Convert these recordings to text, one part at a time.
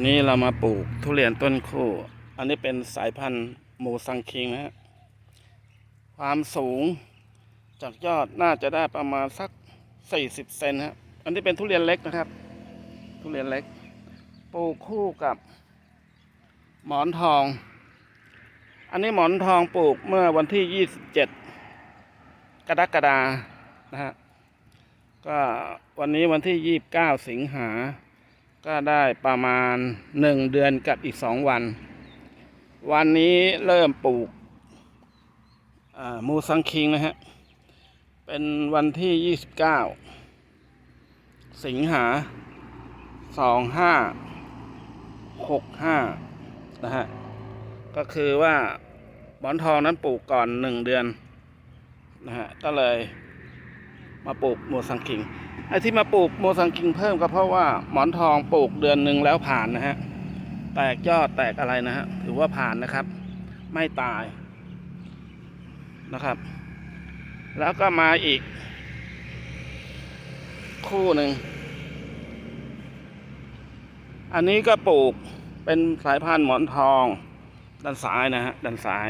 นี้เรามาปลูกทุเรียนต้นคู่ อันนี้เป็นสายพันธุ์หมูซังคิงนะฮะ ความสูงจากยอดน่าจะได้ประมาณสัก40เซนฮะ อันนี้เป็นทุเรียนเล็กนะครับ ทุเรียนเล็ก ปลูกคู่กับ หมอนทอง อันนี้หมอนทองปลูกเมื่อวันที่27กรกฎานะฮะ ก็วันนี้วันที่29สิงหา ก็ได้ประมาณหนึ่งเดือนกับอีกสองวัน วันนี้เริ่มปลูกมูซังคิงนะฮะ เป็นวันที่ยี่สิบเก้าสิงหาสองห้าหกห้านะฮะ ก็คือว่าหมอนทองนั้นปลูกก่อนหนึ่งเดือนนะฮะ ก็เลย มาปลูกมูซังคิงไอ้ที่มาปลูกโมซังคิงเพิ่มก็เพราะว่าหมอนทองปลูกเดือนหนึ่งแล้วผ่านนะฮะแตกยอดแตกอะไรนะฮะถือว่าผ่านนะครับ ไม่ตายนะครับ แล้วก็มาอีก คู่หนึ่ง อันนี้ก็ปลูกเป็นสายพันธุ์หมอนทอง ด้านซ้ายนะฮะด้านซ้าย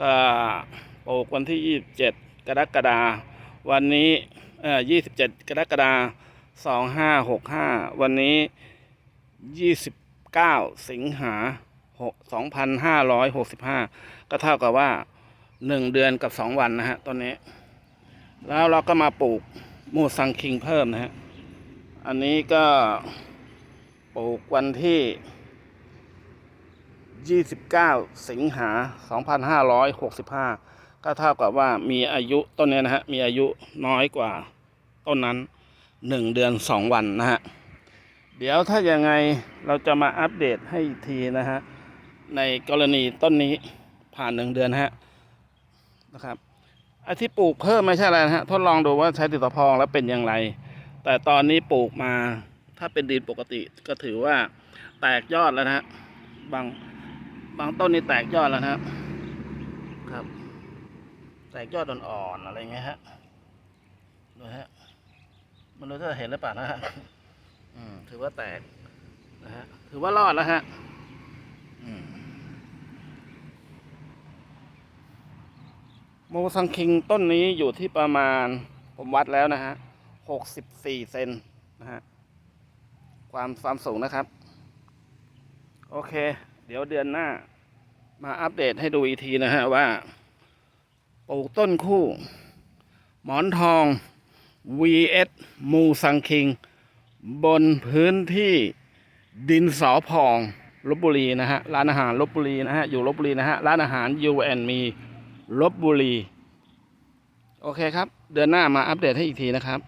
ก็ปลูกวันที่ยี่สิบเจ็ดกรกฎาคม วันนี้เอ่อยี่สิบเจ็ดกรกฎาสองห้าหกห้าวันนี้ยี่สิงหาหกสองพันห้าร้อยหกสิบห้าก็เท่ากับว่าหนึ่งเดือนกับสองวันนะฮะตอนนี้ แล้วเราก็มาปลูกมูซังคิงเพิ่มนะฮะ อันนี้ก็ปลูกวันที่ 29 สิงหา 2565 ก็เท่ากับว่ามีอายุต้นนี้นะฮะมีอายุน้อยกว่าต้นนั้น1เดือน2วันนะฮะเดี๋ยวถ้ายังไงเราจะมาอัปเดตให้ทีนะฮะในกรณีต้นนี้ผ่าน1เดือนฮะนะครับไอที่ปลูกเพิ่มไม่ใช่อะไรนะฮะทดลองดูว่าใช้ติดต่อพองแล้วเป็นอย่างไร แต่ตอนนี้ปลูกมาถ้าเป็นดินปกติก็ถือว่าแตกยอดแล้วนะฮะบางบางต้นนี่แตกยอดแล้วนะครับครับ ตกยอดอ่อนๆอะไรเงี้ยฮะดูฮะมันรู้จะเห็นหรือเปล่านะฮะอืมถือว่าแตกนะฮะถือว่ารอดแล้วฮะโมซังคิงต้นนี้อยู่ที่ประมาณผมวัดแล้วนะฮะหกสิบสี่เซนนะฮะความความสูงนะครับ โอเค เดี๋ยวเดือนหน้า มาอัปเดตให้ดูอีกทีนะฮะว่า ปลูกต้นคู่ หมอนทอง vs มูซังคิง บนพื้นที่ดินสอพองลบบุรีนะฮะ ร้านอาหารลบบุรีนะฮะ อยู่ลบบุรีนะฮะ ร้านอาหาร U N มีลบบุรี โอเคครับ เดือนหน้ามาอัปเดตให้อีกทีนะครับ